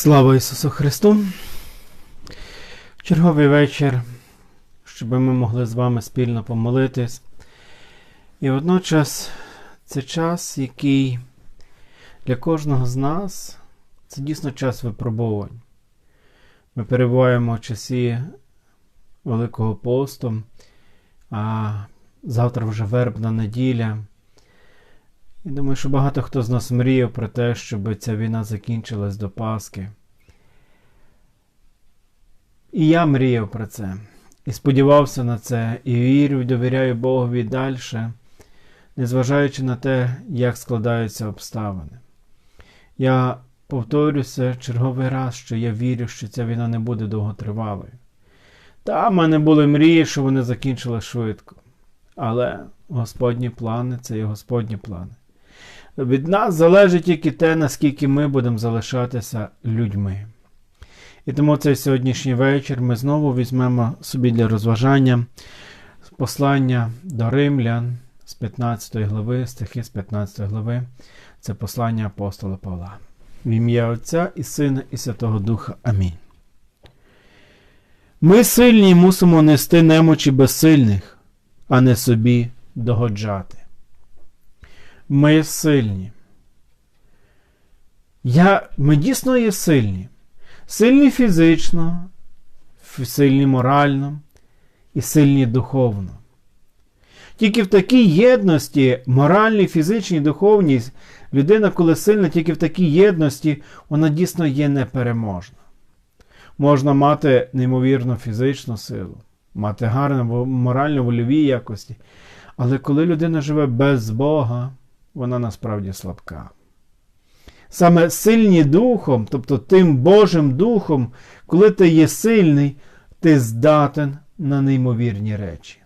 Слава Ісусу Христу! Черговий вечір, щоб ми могли з вами спільно помолитись. І водночас це час, який для кожного з нас це дійсно час випробувань. Ми перебуваємо в часі Великого посту, а завтра вже вербна неділя. І думаю, що багато хто з нас мріяв про те, щоб ця війна закінчилась до Пасхи. І я мріяв про це. І сподівався на це, і вірю, і довіряю Богові далі, незважаючи на те, як складаються обставини. Я повторюся черговий раз, що я вірю, що ця війна не буде довготривалою. Та в мене були мрії, що вони закінчили швидко. Але Господні плани це є Господні плани. Від нас залежить тільки те, наскільки ми будемо залишатися людьми. І тому цей сьогоднішній вечір ми знову візьмемо собі для розважання послання до римлян з 15 глави, стихи з 15 глави. Це послання апостола Павла. В ім'я Отця і Сина, і Святого Духа. Амінь. Ми сильні мусимо нести немочі безсильних, а не собі догоджати. Ми сильні. Я, Ми дійсно є сильні. Сильні фізично, сильні морально і сильні духовно. Тільки в такій єдності, моральній, фізичній, духовній, людина, коли сильна, тільки в такій єдності, вона дійсно є непереможна. Можна мати неймовірну фізичну силу, мати гарну морально вольові якості. Але коли людина живе без Бога, вона насправді слабка. Саме сильні духом, тобто тим Божим Духом, коли ти є сильний, ти здатен на неймовірні речі.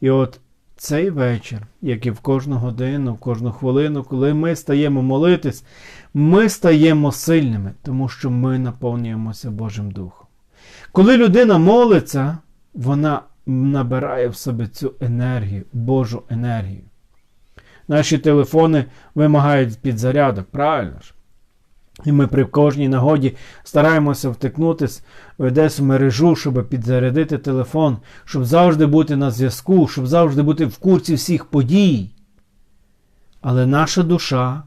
І от цей вечір, як і в кожну годину, в кожну хвилину, коли ми стаємо молитись, ми стаємо сильними, тому що ми наповнюємося Божим Духом. Коли людина молиться, вона набирає в себе цю енергію, Божу енергію. Наші телефони вимагають підзарядок, правильно ж? І ми при кожній нагоді стараємося втикнутися в десь мережу, щоб підзарядити телефон, щоб завжди бути на зв'язку, щоб завжди бути в курсі всіх подій. Але наша душа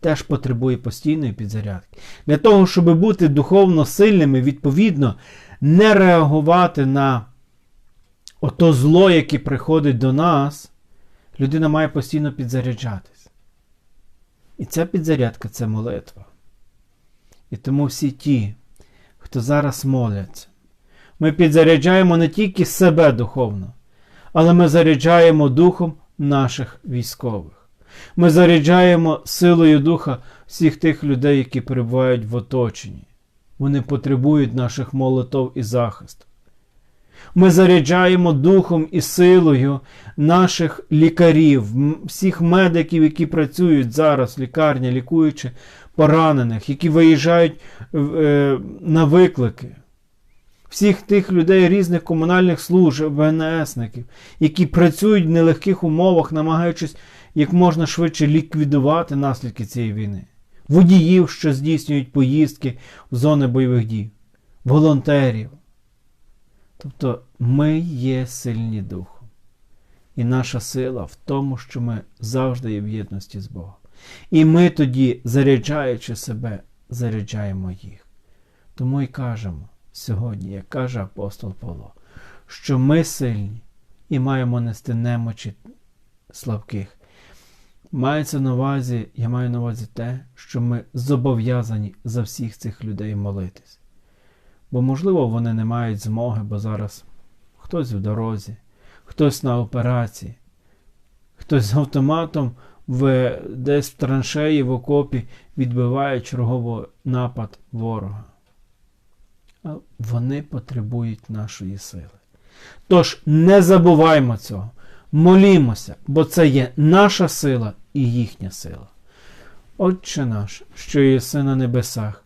теж потребує постійної підзарядки. Для того, щоб бути духовно сильними, відповідно, не реагувати на ото зло, яке приходить до нас людина має постійно підзаряджатись. І ця підзарядка це молитва. І тому всі ті, хто зараз моляться, ми підзаряджаємо не тільки себе духовно, але ми заряджаємо духом наших військових. Ми заряджаємо силою духа всіх тих людей, які перебувають в оточенні. Вони потребують наших молитов і захисту. Ми заряджаємо духом і силою наших лікарів, всіх медиків, які працюють зараз в лікарні, лікуючи поранених, які виїжджають е, на виклики. Всіх тих людей різних комунальних служб, ВНСників, які працюють в нелегких умовах, намагаючись як можна швидше ліквідувати наслідки цієї війни, водіїв, що здійснюють поїздки в зони бойових дій, волонтерів. Тобто ми є сильні духом. І наша сила в тому, що ми завжди є в єдності з Богом. І ми тоді, заряджаючи себе, заряджаємо їх. Тому і кажемо сьогодні, як каже апостол Павло, що ми сильні і маємо нести немочі слабких. Мається на увазі, я маю на увазі те, що ми зобов'язані за всіх цих людей молитись. Бо, можливо, вони не мають змоги, бо зараз хтось в дорозі, хтось на операції, хтось з автоматом в, десь в траншеї в окопі відбиває черговий напад ворога. А вони потребують нашої сили. Тож не забуваймо цього, молімося, бо це є наша сила і їхня сила. Отче наш, що єси на небесах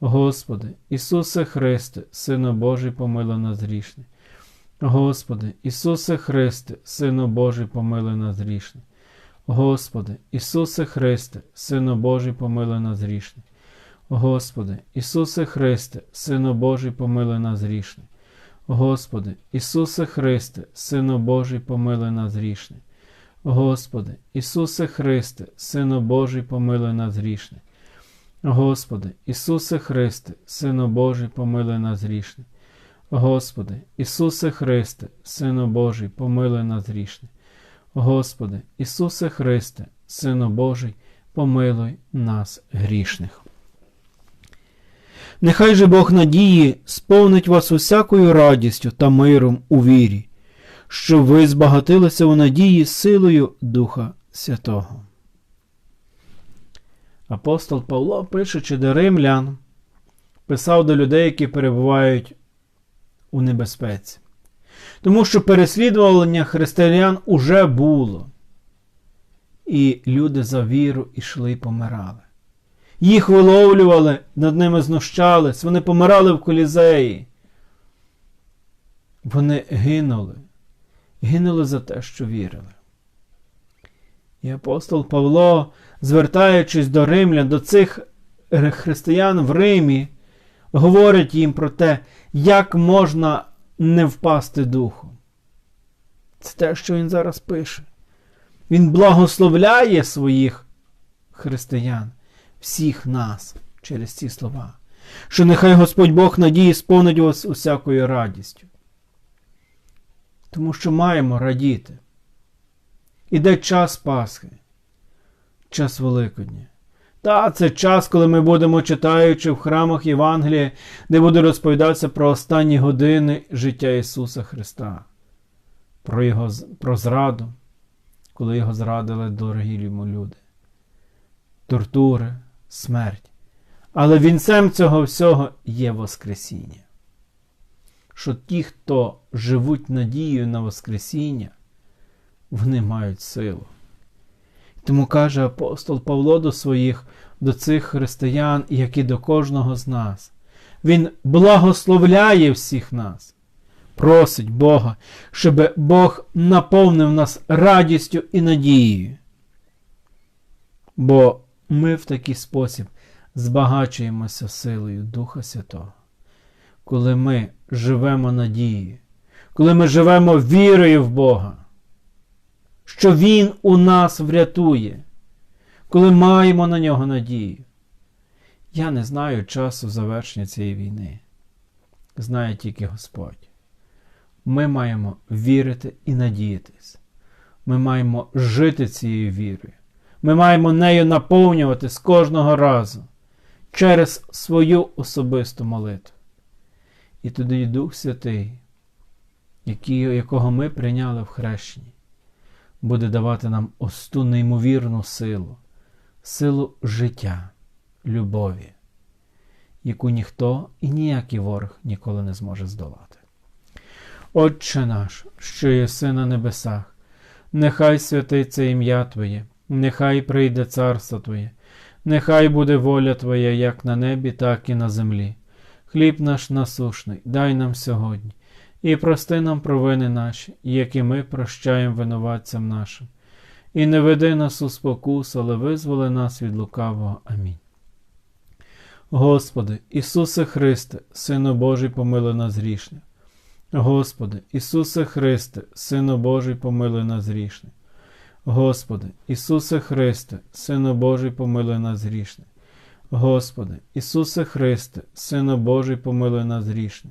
Господи, Ісусе Христе, Сино Божий, помилуй нас грішне. Господи, Ісусе Христе, Сино Божий, помилуй нас грішне. Господи, Ісусе Христе, Сино Божий, помилуй нас грішне. Господи, Ісусе Христе, Сино Божий, помилуй нас грішне. Господи, Ісусе Христе, Сино Божий, помилуй нас грішне. Господи, Ісусе Христе, Сино Божий, помилуй нас грішне. Господи, Ісусе Христе, Сино Божий, помилуй нас грішне. Господи, Ісусе Христе, Сино Божий, помилуй нас грішне. Господи, Ісусе Христе, Сино Божий, помилуй нас грішних. Нехай же Бог надії сповнить вас усякою радістю та миром у вірі, щоб ви збагатилися у надії силою Духа Святого. Апостол Павло, пишучи до римлян, писав до людей, які перебувають у небезпеці. Тому що переслідування християн уже було. І люди за віру йшли і помирали. Їх виловлювали, над ними знущались, вони помирали в колізеї. Вони гинули, гинули за те, що вірили. І апостол Павло, звертаючись до римлян, до цих християн в Римі, говорить їм про те, як можна не впасти духом. Це те, що він зараз пише. Він благословляє своїх християн, всіх нас через ці слова, що нехай Господь Бог надії сповнить вас усякою радістю. Тому що маємо радіти. Іде час Пасхи, час Великодня. Та це час, коли ми будемо читаючи в храмах Євангелія, де буде розповідатися про останні години життя Ісуса Христа, про його, про зраду, коли його зрадили дорогі йому люди, тортури, смерть. Але вінцем цього всього є Воскресіння. Що ті, хто живуть надією на Воскресіння, вони мають силу. Тому каже апостол Павло до своїх, до цих християн, як і до кожного з нас. Він благословляє всіх нас, просить Бога, щоб Бог наповнив нас радістю і надією. Бо ми в такий спосіб збагачуємося силою Духа Святого, коли ми живемо надією, коли ми живемо вірою в Бога що Він у нас врятує, коли маємо на нього надію. Я не знаю часу завершення цієї війни. Знає тільки Господь. Ми маємо вірити і надіятись. Ми маємо жити цією вірою. Ми маємо нею наповнювати з кожного разу через свою особисту молитву. І тоді Дух Святий, якого ми прийняли в хрещенні, буде давати нам ось ту неймовірну силу, силу життя, любові, яку ніхто і ніякий ворог ніколи не зможе здолати. Отче наш, що єси на небесах, нехай святиться ім'я Твоє, нехай прийде царство Твоє, нехай буде воля Твоя як на небі, так і на землі. Хліб наш насушний, дай нам сьогодні і прости нам провини наші, які ми прощаємо винуватцям нашим. І не веди нас у спокус, але визволи нас від лукавого. Амінь. Господи, Ісусе Христе, Сину Божий, помилуй нас грішне. Господи, Ісусе Христе, Сину Божий, помилуй нас грішне. Господи, Ісусе Христе, Сину Божий, помилуй нас грішне. Господи, Ісусе Христе, Сину Божий, помилуй нас грішне.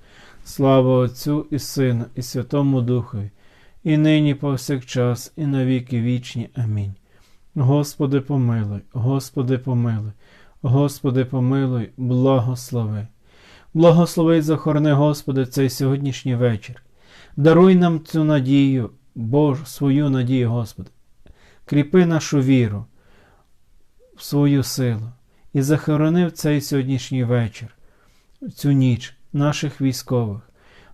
Слава Отцю і Сину, і Святому Духові, і нині повсякчас, і навіки вічні. Амінь. Господи, помилуй, Господи, помилуй, Господи, помилуй, благослови. Благослови і захорони, Господи, цей сьогоднішній вечір. Даруй нам цю надію, Божу, свою надію, Господи. Кріпи нашу віру в свою силу і захорони в цей сьогоднішній вечір, в цю ніч наших військових,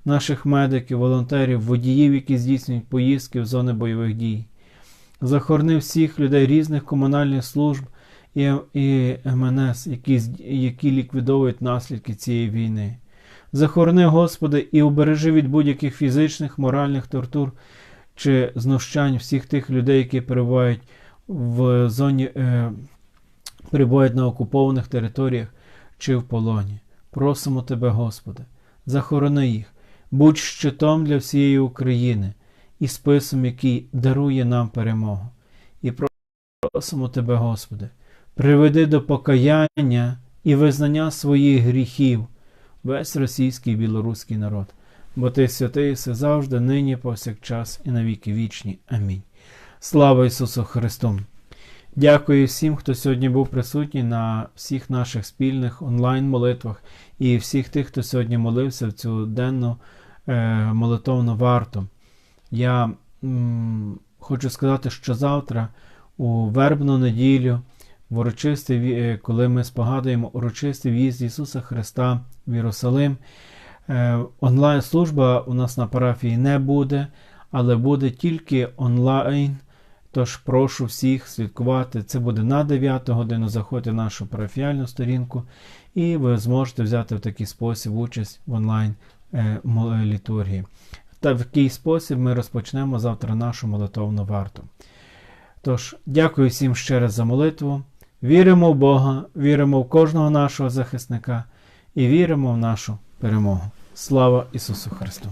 наших медиків, волонтерів, водіїв, які здійснюють поїздки в зони бойових дій. Захорони всіх людей різних комунальних служб і, і МНС, які, які ліквідовують наслідки цієї війни. Захорони, Господи, і убережи від будь-яких фізичних, моральних тортур чи знущань всіх тих людей, які перебувають в зоні, е, перебувають на окупованих територіях чи в полоні. Просимо Тебе, Господи, захорони їх, будь щитом для всієї України і списом, який дарує нам перемогу. І просимо Тебе, Господи, приведи до покаяння і визнання своїх гріхів весь російський і білоруський народ. Бо ти святий все завжди, нині, повсякчас і навіки вічні. Амінь. Слава Ісусу Христу! Дякую всім, хто сьогодні був присутній на всіх наших спільних онлайн-молитвах і всіх тих, хто сьогодні молився в цю денну е, молитовну варту. Я м, хочу сказати, що завтра, у вербну неділю, в урочистий, е, коли ми спогадуємо урочистий в'їзд Ісуса Христа в Єрусалим, е, онлайн-служба у нас на парафії не буде, але буде тільки онлайн. Тож прошу всіх слідкувати. Це буде на 9 годину. Заходьте в нашу парафіальну сторінку, і ви зможете взяти в такий спосіб участь в онлайн е, літургії. Та в який спосіб ми розпочнемо завтра нашу молитовну варту. Тож, дякую всім ще раз за молитву. Віримо в Бога, віримо в кожного нашого захисника і віримо в нашу перемогу. Слава Ісусу Христу!